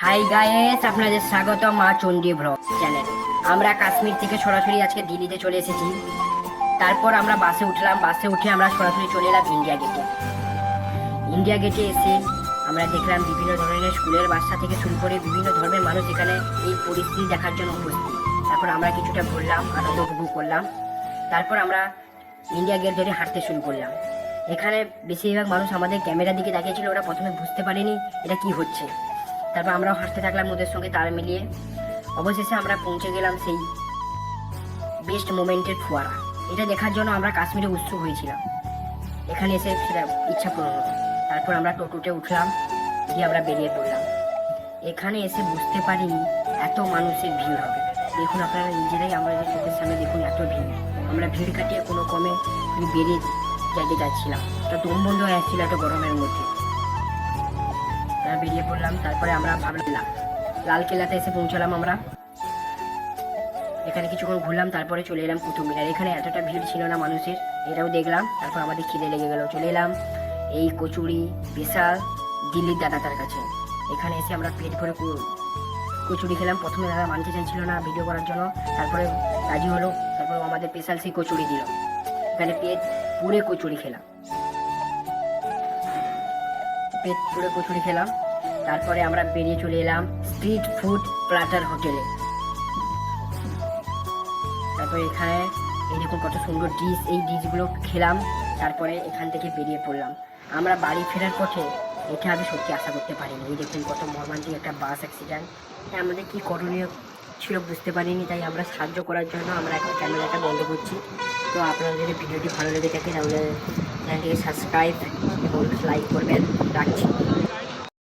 High guys আপনাদের স্বাগত মা চণ্ডী ভ্লগ চ্যানেল আমরা কাশ্মীর থেকে সরাসরি আজকে দিল্লিতে চলে এসেছি। তারপর আমরা বাসে উঠলাম, বাসে উঠে আমরা সরাসরি চলে এলাম ইন্ডিয়া গেটে ইন্ডিয়া গেটে এসে আমরা দেখলাম বিভিন্ন ধরনের স্কুলের বাচ্চা থেকে শুরু করে বিভিন্ন ধর্মের মানুষ এখানে এই পরিস্থিতি দেখার জন্য উপস্থিত। তারপর আমরা কিছুটা ঘুরলাম, আনন্দ উপভোগ করলাম। তারপর আমরা ইন্ডিয়া গেট ধরে হাঁটতে শুরু করলাম। এখানে বেশিরভাগ মানুষ আমাদের ক্যামেরার দিকে তাকিয়েছিল, ওরা প্রথমে বুঝতে পারেনি এটা কি হচ্ছে। তারপর আমরাও হাঁটতে থাকলাম ওদের সঙ্গে তাল মিলিয়ে। অবশেষে আমরা পৌঁছে গেলাম সেই বেস্ট মোমেন্টের ফোয়ারা। এটা দেখার জন্য আমরা কাশ্মীরে উৎসুক হয়েছিলাম। এখানে এসে সেটা ইচ্ছা পূরণ তারপর আমরা টোটোতে উঠলাম দিয়ে আমরা বেরিয়ে পড়লাম। এখানে এসে বুঝতে পারিনি এত মানুষের ভিড় হবে। দেখুন আপনারা নিজেরাই আমাদের চোখের সামনে দেখুন এত ভিড়। আমরা ভিড় কাটিয়ে কোনো কমে বেরিয়ে যাইতে যাচ্ছিলাম। তা দম বন্ধ হয়ে আসছিল একটা গরমের মধ্যে। আমরা বেরিয়ে পড়লাম, তারপরে আমরা ভাবলাম লাল কেল্লাতে এসে পৌঁছলাম আমরা। এখানে কিছুক্ষণ ঘুরলাম, তারপরে চলে এলাম কুতুব মিনার এখানে এতটা ভিড় ছিল না মানুষের, এটাও দেখলাম, তারপর আমাদের খিদে লেগে গেল, চলে এলাম এই কচুরি, বিশাল দিল্লির দাদা তার কাছে। এখানে এসে আমরা পেট ভরে কচুরি খেলাম। প্রথমে দাদা মানতে চাইছিল না ভিডিও করার জন্য, তারপরে রাজি হলো, তারপর আমাদের স্পেশাল সেই কচুরি দিল। এখানে পেট পুরে কচুরি খেলাম। পেট পুরে কচুরি খেলাম। তারপরে আমরা বেরিয়ে চলে এলাম স্ট্রিট ফুড প্লাটার হোটেলে তারপরে এখানে দেখুন কত সুন্দর ডিশ এই ডিশগুলো খেলাম। তারপরে এখান থেকে বেরিয়ে পড়লাম। আমরা বাড়ি ফেরার পথে এটা আমি সত্যি আশা করতে পারিনি। এই দেখুন কত মর্মান্তিক একটা বাস অ্যাক্সিডেন্ট হ্যাঁ আমাদের কী করণীয় ছিল বুঝতে পারিনি, তাই আমরা সাহায্য করার জন্য আমরা এখন ক্যামেরাটা বন্ধ করছি। তো আপনারা যদি ভিডিওটি ভালো লেগে থাকে, তাহলে চ্যানেলটিকে সাবস্ক্রাইব এবং লাইক করবেন রাখছি